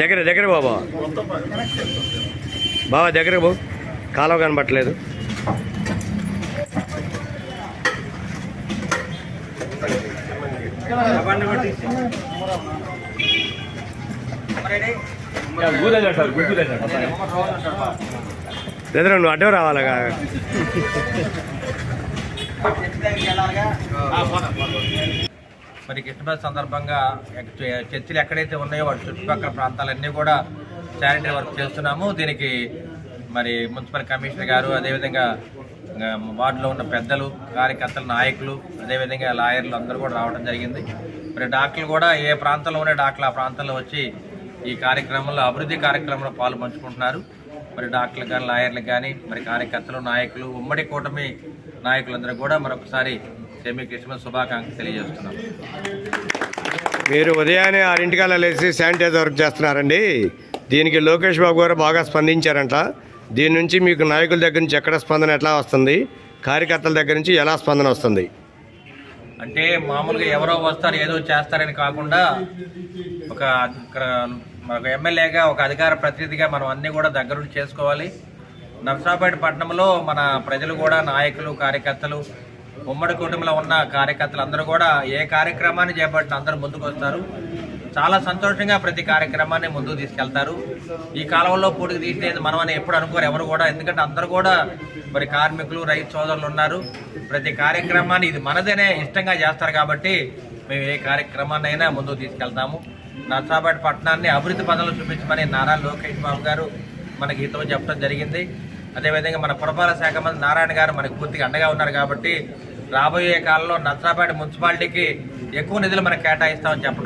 దగ్గర దగ్గర బాబా. బాబా దగ్గర బాబు కాలువ కనబట్టలేదు. లేదా నువ్వు అడ్డం రావాలగా. మరి క్రిస్మస్ సందర్భంగా చర్చిలు ఎక్కడైతే ఉన్నాయో వాటి చుట్టుపక్కల ప్రాంతాలన్నీ కూడా శానిటరీ వర్క్ చేస్తున్నాము. దీనికి మరి మున్సిపల్ కమిషనర్ గారు అదేవిధంగా వార్డులో ఉన్న పెద్దలు కార్యకర్తలు నాయకులు అదేవిధంగా లాయర్లు అందరూ కూడా రావడం జరిగింది. మరి డాక్టర్లు కూడా ఏ ప్రాంతంలో ఉన్న డాక్టర్లు ఆ ప్రాంతంలో వచ్చి ఈ కార్యక్రమంలో అభివృద్ధి కార్యక్రమంలో పాలు పంచుకుంటున్నారు మరి డాక్టర్లు కానీ లాయర్లకు కానీ మరి కార్యకర్తలు నాయకులు ఉమ్మడి కూటమి నాయకులందరూ కూడా మరొకసారి సెమీ క్రిస్మస్ శుభాకాంక్షలు తెలియజేస్తున్నాం. మీరు ఉదయాన్నే ఆరింటికల్లా లేచి శానిటైజర్ వర్క్ చేస్తున్నారండి. దీనికి లోకేష్ బాబు గారు బాగా స్పందించారంట. దీని నుంచి మీకు నాయకుల దగ్గర నుంచి ఎక్కడ స్పందన ఎట్లా వస్తుంది? కార్యకర్తల దగ్గర నుంచి ఎలా స్పందన వస్తుంది? అంటే మామూలుగా ఎవరో వస్తారు ఏదో చేస్తారని కాకుండా ఒక ఎమ్మెల్యేగా ఒక అధికార ప్రతినిధిగా మనం అన్నీ కూడా దగ్గరుండి చేసుకోవాలి. నర్సాపేట పట్టణంలో మన ప్రజలు కూడా నాయకులు కార్యకర్తలు ఉమ్మడి కుటుంబంలో ఉన్న కార్యకర్తలు అందరూ కూడా ఏ కార్యక్రమాన్ని చేపట్టిన అందరూ ముందుకు వస్తారు. చాలా సంతోషంగా ప్రతి కార్యక్రమాన్ని ముందుకు తీసుకెళ్తారు. ఈ కాలంలో పూడికి తీసేది మనమని ఎప్పుడు అనుకోరు ఎవరు కూడా. ఎందుకంటే అందరూ కూడా మరి కార్మికులు రైతు సోదరులు ఉన్నారు. ప్రతి కార్యక్రమాన్ని ఇది మనదనే ఇష్టంగా చేస్తారు కాబట్టి మేము ఏ కార్యక్రమాన్ని అయినా ముందుకు తీసుకెళ్తాము. నర్సాపేట పట్టణాన్ని అభివృద్ధి పనులు చూపించమని నారా లోకేష్ బాబు గారు మనకి హితవు చెప్పడం జరిగింది. అదేవిధంగా మన పురపాలక శాఖ మంత్రి నారాయణ గారు మనకు పూర్తిగా అండగా ఉన్నారు కాబట్టి రాబోయే కాలంలో నర్సాపేట మున్సిపాలిటీకి ఎక్కువ నిధులు మనకు కేటాయిస్తామని చెప్పడం